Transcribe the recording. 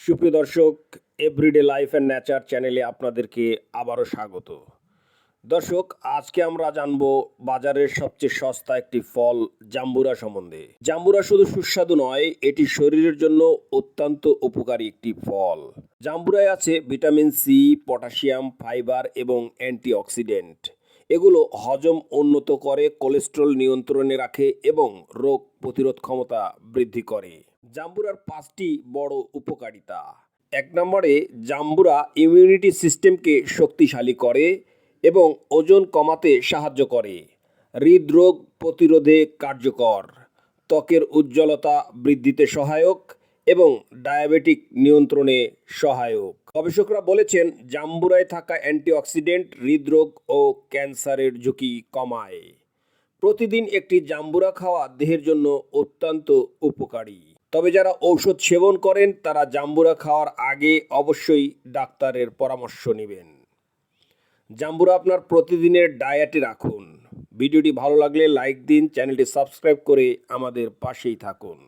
সুপ্রিয় দর্শক everyday life and nature চ্যানেলে আপনাদেরকে আবারও স্বাগত। দর্শক, আজকে আমরা জানব বাজারের সবচেয়ে সস্তা একটি ফল, জাম্বুরা সম্বন্ধে। জাম্বুরা শুধু সুস্বাদু নয়, এটি শরীরের জন্য অত্যন্ত উপকারী একটি ফল। জাম্বুরায় আছে ভিটামিন সি পটাশিয়াম, ফাইবার এবং অ্যান্টিঅক্সিডেন্ট। এগুলো হজম উন্নত করে কোলেস্ট্রল নিয়ন্ত্রণে রাখে এবং রোগ প্রতিরোধ ক্ষমতা বৃদ্ধি করে। জাম্বুরার পাঁচটি বড় উপকারিতা। এক নম্বরে, জাম্বুরা ইমিউনিটি সিস্টেমকে শক্তিশালী করে এবং ওজন কমাতে সাহায্য করে। হৃদরোগ প্রতিরোধে কার্যকর, ত্বকের উজ্জ্বলতা বৃদ্ধিতে সহায়ক এবং ডায়াবেটিক নিয়ন্ত্রণে সহায়ক। গবেষকরা বলেছেন, জাম্বুরায় থাকা অ্যান্টিঅক্সিডেন্ট হৃদরোগ ও ক্যান্সারের ঝুঁকি কমায়। প্রতিদিন একটি জাম্বুরা খাওয়া দেহের জন্য অত্যন্ত উপকারী। তবে যারা ঔষধ সেবন করেন, তারা জাম্বুরা খাওয়ার আগে অবশ্যই ডাক্তারের পরামর্শ নেবেন। জাম্বুরা আপনার প্রতিদিনের ডায়েটে রাখুন। ভিডিওটি ভালো লাগলে লাইক দিন, চ্যানেলটি সাবস্ক্রাইব করে আমাদের পাশেই থাকুন।